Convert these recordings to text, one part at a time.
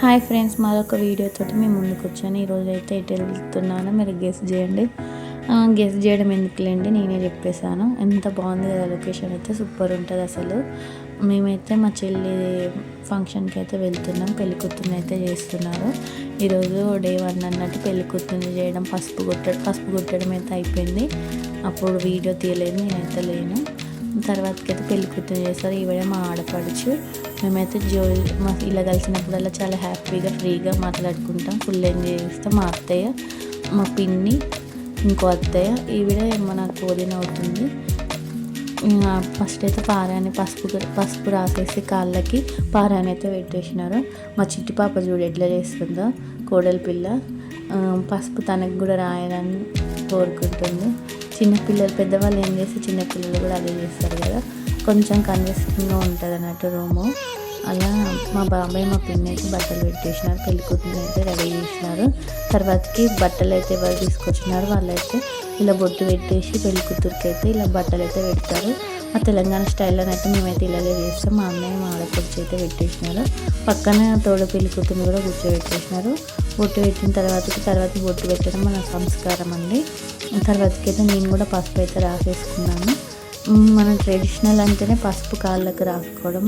Hi friends మరొక వీడియోతో మేము ముందుకు వచ్చాను ఈరోజు అయితే ఎటు వెళ్తున్నానో మీరు గెస్ట్ చేయండి. గెస్ట్ చేయడం ఎందుకులేండి? నేనే చెప్పేశాను. ఎంత బాగుంది కదా లొకేషన్ అయితే సూపర్ ఉంటుంది అసలు. మేమైతే మా చెల్లి ఫంక్షన్కి అయితే వెళ్తున్నాం. పెళ్ళి కూతుర్ని అయితే చేస్తున్నారు. ఈరోజు డే వన్ అన్నట్టు పెళ్ళి కూతుర్ని చేయడం పసుపు కొట్టడం పసుపు కొట్టడం అయితే అయిపోయింది. అప్పుడు వీడియో తీయలేదు నేనైతే లేను. తర్వాతకి అయితే పెళ్ళి కూతురు చేస్తారు ఈవిడే మా ఆడపడుచు. మేమైతే జో మా ఇలా కలిసినప్పుడల్లా చాలా హ్యాపీగా ఫ్రీగా మాట్లాడుకుంటాం. ఫుల్ ఎంజాయ్ చేస్తాం. మా అత్తయ్య మా పిన్ని ఇంకో అత్తయ్య. ఈవిడ నాకు వదిన అవుతుంది. ఫస్ట్ అయితే పారాని పసుపు పసుపు రాసేసి కాళ్ళకి పారాని అయితే పెట్టేసినారు. మా చిట్టి పాప చూడు ఎట్లా చేస్తుందో కోడలి పిల్ల. పసుపు తనకు కూడా రాయాలని కోరుకుంటుంది. చిన్నపిల్లలు పెద్దవాళ్ళు ఏం చేస్తే చిన్నపిల్లలు కూడా అదే చేస్తారు కదా. కొంచెం కన్వెస్టింగ్గా ఉంటుంది అన్నట్టు రూము. అలా మా బాబాయ్ మా పిన్ని అయితే బట్టలు పెట్టేసినారు పెళ్ళి కూతురు అయితే రెడీ చేసినారు. తర్వాతకి బట్టలు అయితే ఎవరు తీసుకొచ్చినారు వాళ్ళైతే ఇలా బొట్టు పెట్టేసి పెళ్ళి కూతురికి అయితే ఇలా బట్టలు అయితే పెడతారు. ఆ తెలంగాణ స్టైల్లో అయితే మేమైతే ఇలాగే చేస్తాం. మా అన్నయ్య మా ఆడపడిచి అయితే పెట్టేసినారు. పక్కన తోడ పెళ్ళి కూతురుని కూడా కూర్చోబెట్టేసినారు. బొట్టు పెట్టిన తర్వాతకి తర్వాత బొట్టు పెట్టడం మన సంస్కారం అండి. తర్వాతకి అయితే నేను కూడా పసుపు అయితే రాసేసుకున్నాను. మన ట్రెడిషనల్ అంటేనే పసుపు కాళ్ళకు రాసుకోవడం.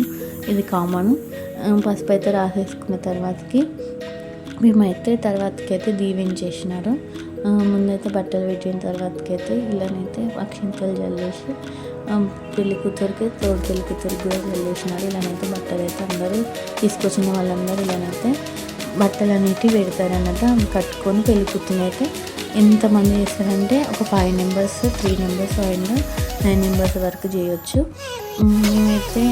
ఇది కామన్. పసుపు అయితే రాసేసుకున్న తర్వాతకి మేమైతే తర్వాతకి అయితే దీవించేసినారు ముందైతే బట్టలు పెట్టిన తర్వాతకైతే ఇలానైతే అక్షింతలు జల్లేసి పెళ్ళి కూతురికి తోడు పెళ్ళి కూతురికి కూడా జల్లేసినారు. ఇలానైతే బట్టలు అయితే అందరూ తీసుకొచ్చిన వాళ్ళందరూ ఇలానైతే బట్టలు అనేటివి పెడతారన్నమాట. కట్టుకొని పెళ్ళి కూతురు అయితే ఎంతమంది చేస్తారంటే ఒక five members three members and nine members వరకు చేయొచ్చు. మేమైతే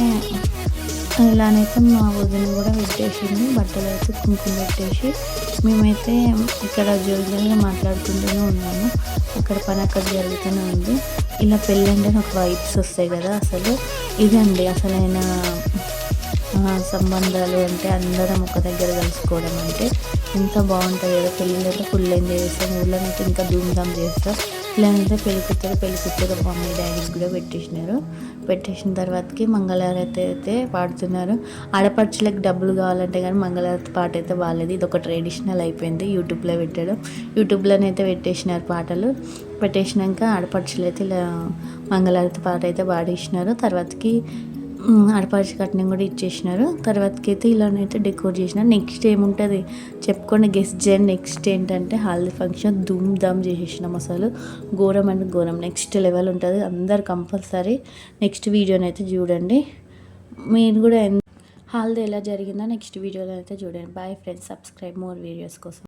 ఇలానైతే మా వదిన కూడా పెట్టేసింది బట్టలు అయితే కుంకుమ పెట్టేసి. మేమైతే ఇక్కడ జోరుగా మాట్లాడుకుంటూనే ఉన్నాము. ఇక్కడ పని అక్కడ జరుగుతూనే ఉంది. ఇలా పెళ్ళంటే నాకు వైబ్స్ వస్తాయి కదా అసలు. ఇదండి అసలైన సంబంధాలు అంటే అందరం ఒక దగ్గర కలుసుకోవడం అంటే ఎంత బాగుంటుంది కదా పెళ్ళిళ్ళైతే ఫుల్ ఎంజాయ్ చేస్తాం. ఊళ్ళోనైతే ఇంకా ధూమ్ధామ్ చేస్తాం. పిల్లలంతా పెళ్ళి కూతురు పెళ్ళి కూతురు మమ్మీ డాడీస్ కూడా పెట్టేసినారు. పెట్టేసిన తర్వాతకి మంగళారతి అయితే పాడుతున్నారు. ఆడపడుచులకు డబ్బులు కావాలంటే కానీ మంగళారతి పాట అయితే బాగాలేదు. ఇది ఒక ట్రెడిషనల్ అయిపోయింది. యూట్యూబ్లో పెట్టడం. యూట్యూబ్లోనైతే పెట్టేసినారు పాటలు. పెట్టేసినాక ఆడపడుచులు అయితే ఇలా మంగళారతి పాట అయితే పాడేసినారు. తర్వాతకి ఆడపడిచి కట్నం కూడా ఇచ్చేసినారు. తర్వాతకి అయితే ఇలానైతే డెకోర్ చేసినారు నెక్స్ట్ ఏముంటుంది? చెప్పుకోండి గెస్ట్ చేయండి నెక్స్ట్ ఏంటంటే హల్దీ ఫంక్షన్ ధూమ్ ధామ్ చేసేసినాం అసలు. ఘోరం అంటే ఘోరం. నెక్స్ట్ లెవెల్ ఉంటుంది. అందరు కంపల్సరీ నెక్స్ట్ వీడియోని అయితే చూడండి. మీరు కూడా హాల్దీ ఎలా జరిగిందో నెక్స్ట్ వీడియోలో అయితే చూడండి. Bye friends subscribe more videos కోసం.